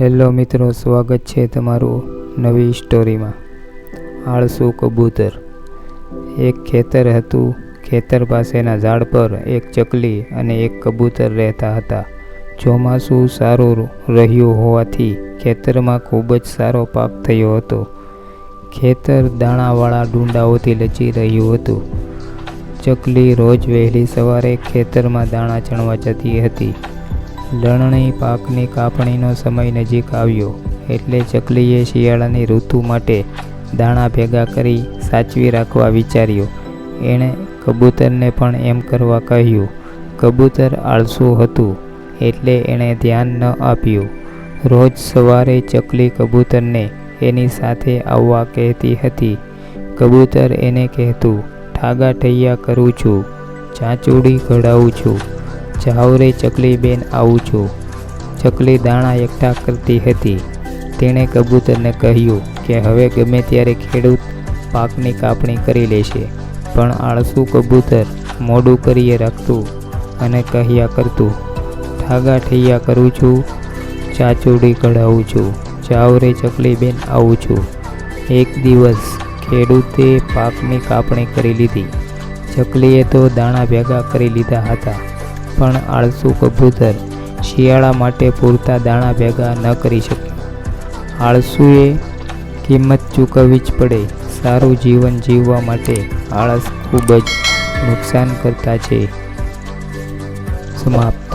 Hello મિત્રો, સ્વાગત છે તમારું નવી સ્ટોરીમાં. આળસુ કબૂતર. એક ખેતર હતું. ખેતર પાસેના ઝાડ પર એક ચકલી અને એક કબૂતર રહેતા હતા. ચોમાસું સારું રહ્યું હોવાથી ખેતરમાં ખૂબ જ સારો પાક થયો હતો. ખેતર દાણાવાળા ડુંડાઓથી લચી રહ્યું હતું. ચકલી રોજ વહેલી સવારે ખેતરમાં દાણા ચણવા જતી હતી. લણણી પાકની કાપણીનો સમય નજીક આવ્યો, એટલે ચકલીએ શિયાળાની ઋતુ માટે દાણા ભેગા કરી સાચવી રાખવા વિચાર્યું. એણે કબૂતરને પણ એમ કરવા કહ્યું, કબૂતર આળસુ હતું, એટલે એણે ધ્યાન ન આપ્યું. રોજ સવારે ચકલી કબૂતરને એની સાથે આવવા કહેતી હતી, કબૂતર એને કહેતું, ઠાગા ઠૈયા કરું છું, ચાંચુડી ઘડાવું છું જાવ રે ચકલી બેન આવું છું. ચકલી દાણા એકઠા કરતી હતી. તેણે કબૂતરને કહ્યું કે હવે ગમે ત્યારે ખેડૂત પાકની કાપણી કરી લેશે, પણ આળસુ કબૂતર મોડું કરીએ રાખતું અને કહ્યા કરતું, ઠાગા ઠૈયા કરું છું, ચાચુડી કઢાવું છું જાઓ રે ચકલી બેન આવું છું. એક દિવસ ખેડૂતે પાકની કાપણી કરી લીધી. ચકલીએ તો દાણા ભેગા કરી લીધા હતા. પણ આળસુ કબૂતર શિયાળા માટે પૂરતા દાણા ભેગા ન કરી શક્યું. આળસુએ કિંમત ચૂકવવી જ પડે. સારું જીવન જીવવા માટે આળસ ખૂબ જ નુકસાન કરતા છે. સમાપ્ત.